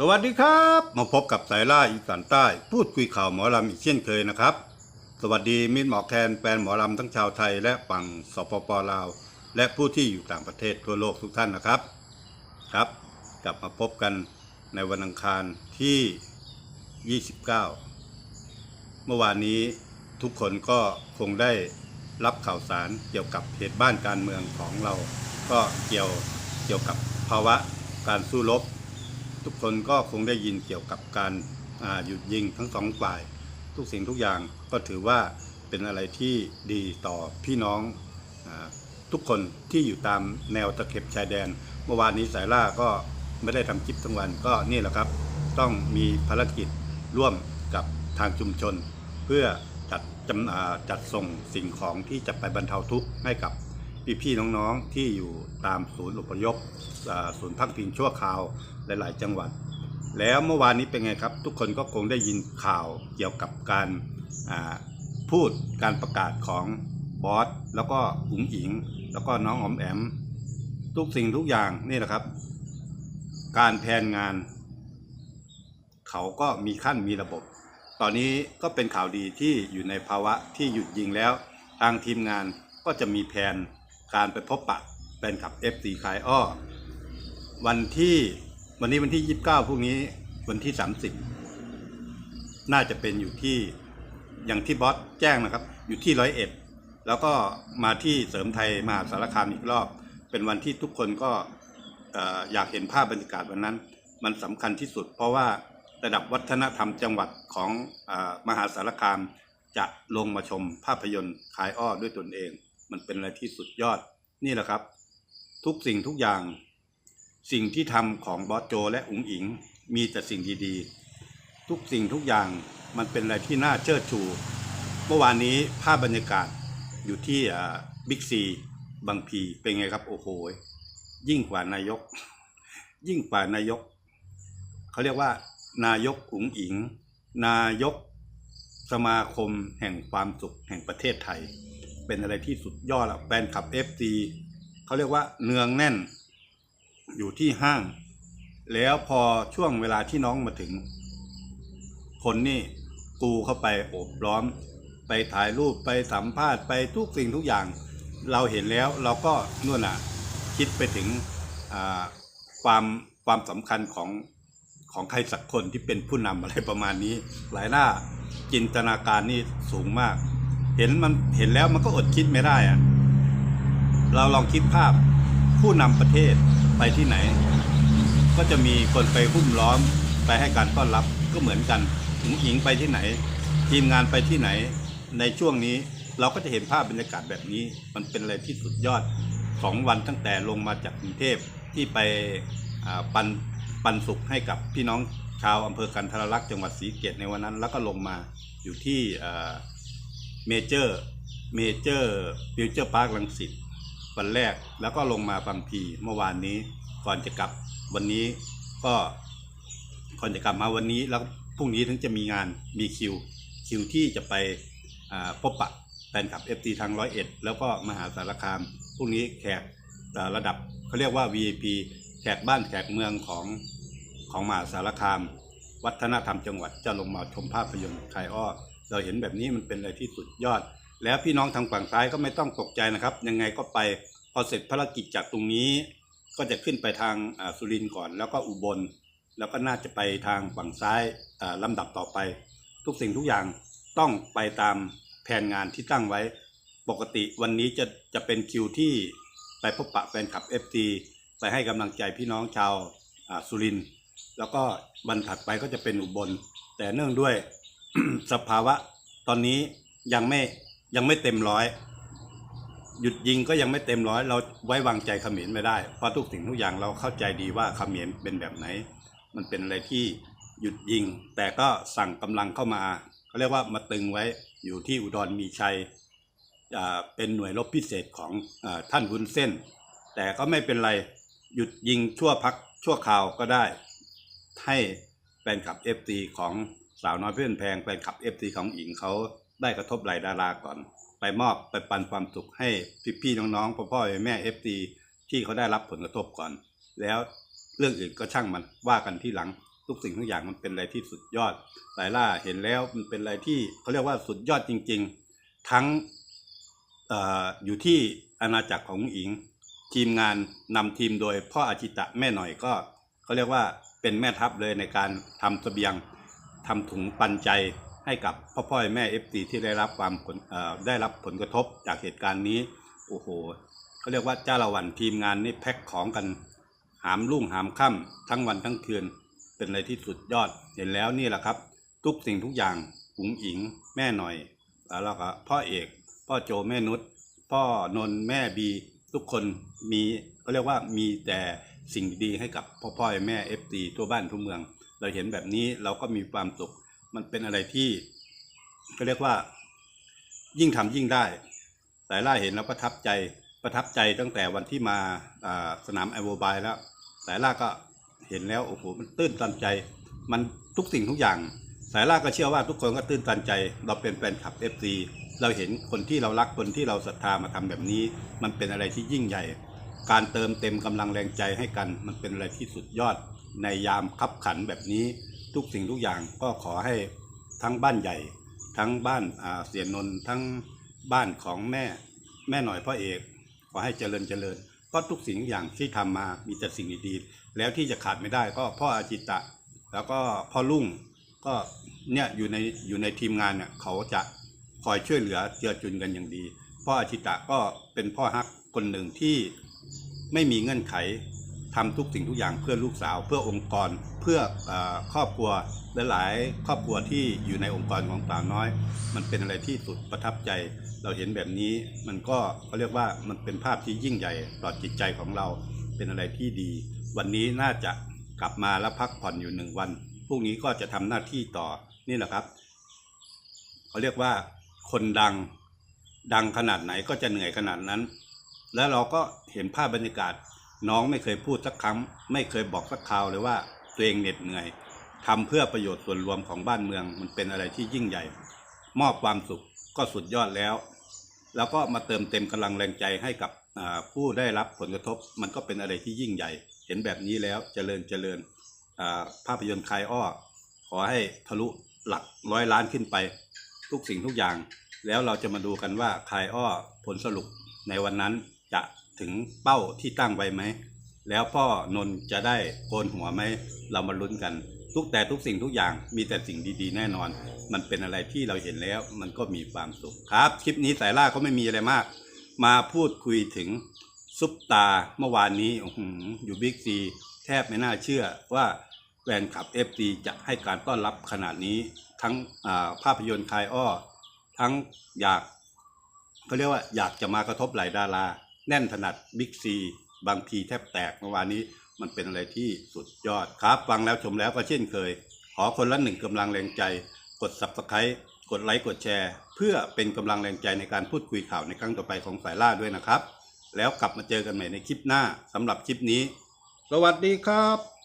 สวัสดีครับ มาพบกับสายล่าอีสานใต้ พูดคุยข่าวหมอลำอีกเช่นเคยนะครับ สวัสดีมิตรหมอแคนแฟนหมอลำทั้งชาวไทยและฝั่งสปปลาว และผู้ที่อยู่ต่างประเทศทั่วโลกทุกท่านนะครับครับ กลับมาพบกันในวันอังคารที่ 29 เมื่อวานนี้ทุกคนก็คงได้รับข่าวสารเกี่ยวกับเหตุบ้านการเมืองของเรา ก็เกี่ยวเกี่ยวกับภาวะการสู้รบ ทุกคนก็คงได้ยินเกี่ยวกับการหยุดยิงทั้งสองฝ่าย ทุกสิ่งทุกอย่างก็ถือว่าเป็นอะไรที่ดีต่อพี่น้องอทุกคนที่อยู่ตามแนวตะเข็บชายแดน เมื่อวานนี้สายล่าก็ไม่ได้ทำคลิปทั้งวันก็นี่แหละครับ ต้องมีภารกิจร่วมกับทางชุมชน เพื่อจัดจำจัดส่งสิ่งของที่จะไปบรรเทาทุกข์ให้กับ พี่ๆน้องๆที่อยู่ตามศูนย์อพยพศูนย์พักพิงชั่วคราวหลาย ๆ จังหวัด แล้วเมื่อวานนี้เป็นไงครับ ทุกคนก็คงได้ยินข่าวเกี่ยวกับการพูดการประกาศของบอสแล้วก็อุ๋งอิง แล้วก็น้องออมแอม ทุกสิ่งทุกอย่างนี่แหละครับ การแผนงาน เขาก็มีขั้นมีระบบ ตอนนี้ก็เป็นข่าวดีที่อยู่ในภาวะที่หยุดยิงแล้ว ทางทีมงานก็จะมีแผน การไปพบปะแฟนคลับ f อคายอ้อ วันที่วันนี้วันที่ 29พรุ่งนี้วันที่ 30 น่าจะเป็นอยู่ที่อย่างที่บอสแจ้งนะครับ อยู่ที่ร้อยเอ็ดแล้วก็มาที่เสริมไทยมหาสารคามอีกรอบ เป็นวันที่ทุกคนก็เอ่อยากเห็นภาพบรรยากาศวันนั้น มันสำคัญที่สุด เพราะว่าระดับวัฒนธรรมจังหวัดของออมหาสารคามจะลงมาชมภาพยนตร์ขายอ้อด้วยตนเอง มันเป็นอะไรที่สุดยอดนี่แหละครับ ทุกสิ่งทุกอย่าง สิ่งที่ทำของบอสโจและอุ๋งอิง มีแต่สิ่งดีๆ ทุกสิ่งทุกอย่างมันเป็นอะไรที่น่าเชิดชู เมื่อวานนี้ภาพบรรยากาศอยู่ที่บิ๊กซีบางพีเป็นไงครับ โอ้โห ยิ่งกว่านายก ยิ่งกว่านายก เขาเรียกว่า นายกอุ๋งอิง นายกสมาคมแห่งความสุขแห่งประเทศไทย เป็นอะไรที่สุดยอดอะแฟนคลับ FC เขาเรียกว่าเนืองแน่น อยู่ที่ห้าง แล้วพอช่วงเวลาที่น้องมาถึง คนนี่กูเข้าไปโอบล้อม ไปถ่ายรูปไปสัมภาษณ์ไปทุกสิ่งทุกอย่าง เราเห็นแล้วเราก็นู่นน่ะ คิดไปถึงความความสำคัญของของใครสักคนที่เป็นผู้นำอะไรประมาณนี้ หลายหน้าจินตนาการนี่สูงมาก เห็นมันเห็นแล้วมันก็อดคิดไม่ได้อะเราลองคิดภาพผู้นำประเทศไปที่ไหน ก็จะมีคนไปหุ้มล้อมไปให้การต้อนรับก็เหมือนกันหงอิงไปที่ไหน ทีมงานไปที่ไหน ในช่วงนี้เราก็จะเห็นภาพบรรยากาศแบบนี้ มันเป็นอะไรที่สุดยอดสองวันตั้งแต่ลงมาจากกรุงเทพที่ไปปันปันสุขให้กับพี่น้องชาวอำเภอกันทรลักษณ์จังหวัดศรีเกษในวันนั้น แล้วก็ลงมาอยู่ที่ เมเจอร์เมเจอร์ฟิวเจอร์พาร์คลังสิตวันแรกแล้วก็ลงมาบางพีเมื่อวานนี้ก่อนจะกลับวันนี้ก็ก่อนจะกลับมาวันนี้แล้วพรุ่งนี้ถึงจะมีงานมีคิวคิวที่จะไปพบปะแฟนคลับ FT ทางร้อยเอ็ดแล้วก็มหาสารคามพรุ่งนี้แขกระดับเขาเรียกว่า VIP แขกบ้านแขกเมืองของของมหาสารคาม วัฒนธรรมจังหวัดจะลงมาชมภาพยนตร์คายอ้อ เราเห็นแบบนี้มันเป็นอะไรที่สุดยอด แล้วพี่น้องทางฝั่งซ้ายก็ไม่ต้องตกใจนะครับ ยังไงก็ไปพอเสร็จภารกิจจากตรงนี้ ก็จะขึ้นไปทางสุรินทร์ก่อน แล้วก็อุบล แล้วก็น่าจะไปทางฝั่งซ้ายอ่าลำดับต่อไป ทุกสิ่งทุกอย่างต้องไปตามแผนงานที่ตั้งไว้ ปกติวันนี้จะจะเป็นคิวที่ไปพบปะแฟนคลับ FT ไปให้กำลังใจพี่น้องชาวสุรินทร์แล้วก็วันถัดไปก็จะเป็นอุบล แต่เนื่องด้วย สภาวะตอนนี้ยังไม่ยังไม่เต็มร้อย หยุดยิงก็ยังไม่เต็มร้อย เราไว้วางใจเขมรไม่ได้เพราะทุกสิ่งทุกอย่างเราเข้าใจดีว่าเขมรเป็นแบบไหน มันเป็นอะไรที่หยุดยิง แต่ก็สั่งกำลังเข้ามาเขาเรียกว่ามาตึงไว้อยู่ที่อุดรมีชัยอ่าเป็นหน่วยรบพิเศษของอท่านวุ้นเส้น แต่ก็ไม่เป็นไรหยุดยิงชั่วพักชั่วคราวก็ได้ ให้แฟนคลับ FT ของ สาวน้อยเพื่อนแพงแฟนคลับ FT ของอิงเขาได้กระทบไหลดาราก่อน ไปมอบไปปันความสุขให้พี่ๆน้องๆพ่อพ่อแม่ FT ที่เขาได้รับผลกระทบก่อน แล้วเรื่องอื่นก็ช่างมันว่ากันที่หลังทุกสิ่งทุกอย่างมันเป็นอะไรที่สุดยอดสายล่าเห็นแล้วมันเป็นอะไรที่เขาเรียกว่าสุดยอดจริง ๆ ทั้งออยู่ที่อาณาจักรของอิง ทีมงานนำทีมโดยพ่ออาจิตะแม่หน่อยก็เขาเรียกว่าเป็นแม่ทัพเลยในการทำเสบียง ทำถุงปันใจให้กับพ่อพ่อแม่เอฟซีที่ได้รับความผลได้รับผลกระทบจากเหตุการณ์นี้โอ้โหเขาเรียกว่าเจ้าละวันทีมงานนี่แพ็คของกัน หามรุ่งหามค่ำทั้งวันทั้งคืน เป็นอะไรที่สุดยอดเห็นแล้วนี่แหละครับ ทุกสิ่งทุกอย่างหุงอิงแม่หน่อยแล้วก็พ่อเอก พ่อโจแม่นุชพ่อนนท์แม่บีทุกคนมีเขาเรียกว่ามีแต่สิ่งดีให้กับพ่อพ่อแม่เอฟซีทั่วบ้านทั่วเมือง เราเห็นแบบนี้เราก็มีความสุข มันเป็นอะไรที่เขาเรียกว่า ยิ่งทำยิ่งได้ สายล่าเห็นแล้วประทับใจประทับใจตั้งแต่วันที่มาสนามไอโบบายแล้ว สายล่าก็เห็นแล้วโอ้โหมันตื้นตันใจ มันทุกสิ่งทุกอย่าง สายล่าก็เชื่อว่าทุกคนก็ตื้นตันใจ เราเป็นแฟนคลับ FC เราเห็นคนที่เรารักคนที่เราศรัทธามาทำแบบนี้ มันเป็นอะไรที่ยิ่งใหญ่ การเติมเต็มกำลังแรงใจให้กัน มันเป็นอะไรที่สุดยอด ในยามคับขันแบบนี้ทุกสิ่งทุกอย่างก็ขอให้ทั้งบ้านใหญ่ ทั้งบ้านเสียนนท์ทั้งบ้านของแม่แม่หน่อยพ่อเอก ขอให้เจริญเจริญเพราะทุกสิ่งทุกอย่างที่ทำมามีแต่สิ่งดีๆแล้วที่จะขาดไม่ได้ก็พ่ออาจิตะ แล้วก็พ่อลุ่งก็เนี่ยอยู่ในอยู่ในทีมงานเนี่ยเขาจะคอยช่วยเหลือเจือจุนกันอย่างดี พ่ออาชิตะก็เป็นพ่อฮักคนหนึ่งที่ไม่มีเงื่อนไข ทำทุกสิ่งทุกอย่างเพื่อลูกสาว เพื่อองค์กรเพื่ออครอบครัวลหลายๆครอบครัวที่อยู่ในองค์กรของสาวน้อย มันเป็นอะไรที่สุดประทับใจ เราเห็นแบบนี้มันก็เขาเรียกว่ามันเป็นภาพที่ยิ่งใหญ่ต่อจิตใจของเราเป็นอะไรที่ดี วันนี้น่าจะกลับมาแล้วพักผ่อนอยู่หนึ่งวันพรุ่งนี้ก็จะทำหน้าที่ต่อนี่แหละครับเขาเรียกว่าคนดังดังขนาดไหนก็จะเหนื่อยขนาดนั้น แล้วเราก็เห็นภาพบรรยากาศ น้องไม่เคยพูดสักครั้ง ไม่เคยบอกสักคราวเลยว่าตัวเองเหน็ดเหนื่อยทำเพื่อประโยชน์ส่วนรวมของบ้านเมืองมันเป็นอะไรที่ยิ่งใหญ่ มอบความสุขก็สุดยอดแล้ว แล้วก็มาเติมเต็มกำลังแรงใจให้กับผู้ได้รับผลกระทบ มันก็เป็นอะไรที่ยิ่งใหญ่ เห็นแบบนี้แล้วเจริญเจริญภาพยนตร์คลายอ้อ ขอให้ทะลุหลักร้อยล้านขึ้นไป ทุกสิ่งทุกอย่าง แล้วเราจะมาดูกันว่าคลายอ้อผลสรุปในวันนั้นจะ ถึงเป้าที่ตั้งไว้ไหม แล้วพ่อนนจะได้โกนหัวไหม เรามาลุ้นกัน ทุกแต่ทุกสิ่งทุกอย่างมีแต่สิ่งดีๆ แน่นอน มันเป็นอะไรที่เราเห็นแล้ว มันก็มีความสุขครับ คลิปนี้สายล่าก็ไม่มีอะไรมาก มาพูดคุยถึงซุปตาเมื่อวานนี้ออยู่บิ๊กซีแทบไม่น่าเชื่อว่าแฟนคลับ f อจะให้การต้อนรับขนาดนี้ทั้งาภาพยนตร์คลายอ้อ ทั้งอยากเขาเรียกว่าอยากจะมากระทบไหลายดารา แน่นถนัดบิ๊กซีบางทีแทบแตกเมื่อวานนี้มันเป็นอะไรที่สุดยอดครับ ฟังแล้วชมแล้วก็เช่นเคย ขอคนละหนึ่งกำลังแรงใจ กด subscribe กดไลค์กดแชร์ เพื่อเป็นกำลังแรงใจในการพูดคุยข่าวในครั้งต่อไปของสายล่าด้วยนะครับ แล้วกลับมาเจอกันใหม่ในคลิปหน้าสำหรับคลิปนี้ สวัสดีครับ